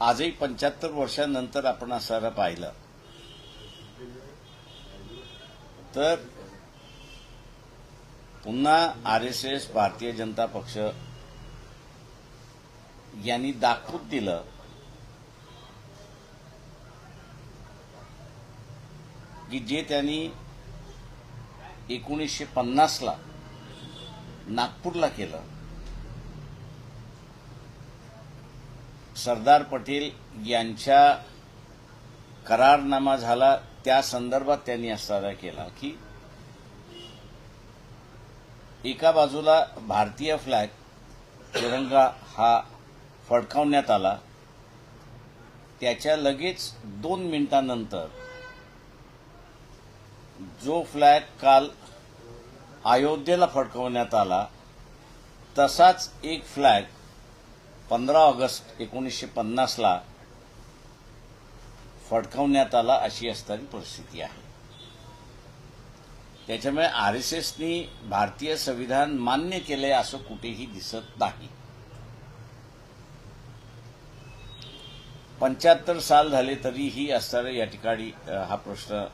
आजही पंच्याहत्तर वर्षांनंतर आपण असं पाहिलं. तर पुन्हा R S S Bharatiya Janata पक्ष यांनी दाखवून दिलं की जे त्यांनी एकोणीसशे पन्नासला नागपूरला केलं. सरदार पटेल यांच्या करारनामा झाला त्या संदर्भात त्यांनी असा केला की एका बाजूला भारतीय फ्लॅग तिरंगा हा फडकावण्यात आला. त्याच्या लगेच दोन मिनिटांनंतर जो फ्लॅग काल अयोध्येला फडकवण्यात आला तसाच एक फ्लॅग पंधरा ऑगस्ट एकोणीसशे पन्नासला फडकावण्यात आला अशी असणारी परिस्थिती आहे. त्याच्यामुळे आर एस एसनी भारतीय संविधान मान्य केले असं कुठेही दिसत नाही. पंच्याहत्तर साल झाले तरीही असणारे या ठिकाणी हा प्रश्न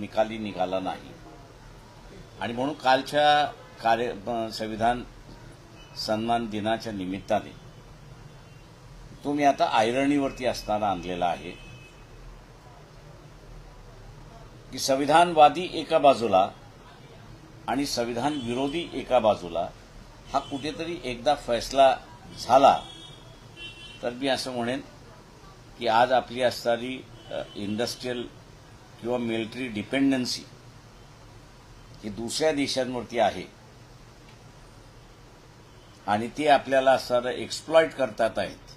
निकाली निघाला नाही. आणि म्हणून कालच्या कार्य संविधान सन्मान दिनाच्या निमित्ताने तो मी आता आयरणीवरती असताना आणलेला आहे. की संविधानवादी एका बाजूला आणि संविधान विरोधी एका बाजूला हा कुठेतरी एकदा फैसला झाला तर मी असं म्हणेन की आज आपली असणारी इंडस्ट्रीयल किंवा मिलिटरी डिपेंडन्सी ही दुसऱ्या देशांवरती आहे. आणि ते आपल्याला असणारं एक्सप्लॉइट करतात आहेत.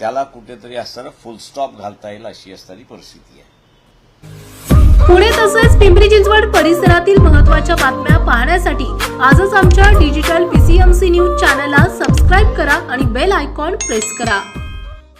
त्याला कुठेतरी असताना फुल स्टॉप घालता येईल अशी असणारी परिस्थिती आहे. पुणे तसेच पिंपरी चिंचवड परिसरातील महत्त्वाच्या बातम्या पाहण्यासाठी आजच आमच्या डिजिटल पीसीएमसी न्यूज चॅनलला सबस्क्राईब करा आणि बेल आयकॉन प्रेस करा.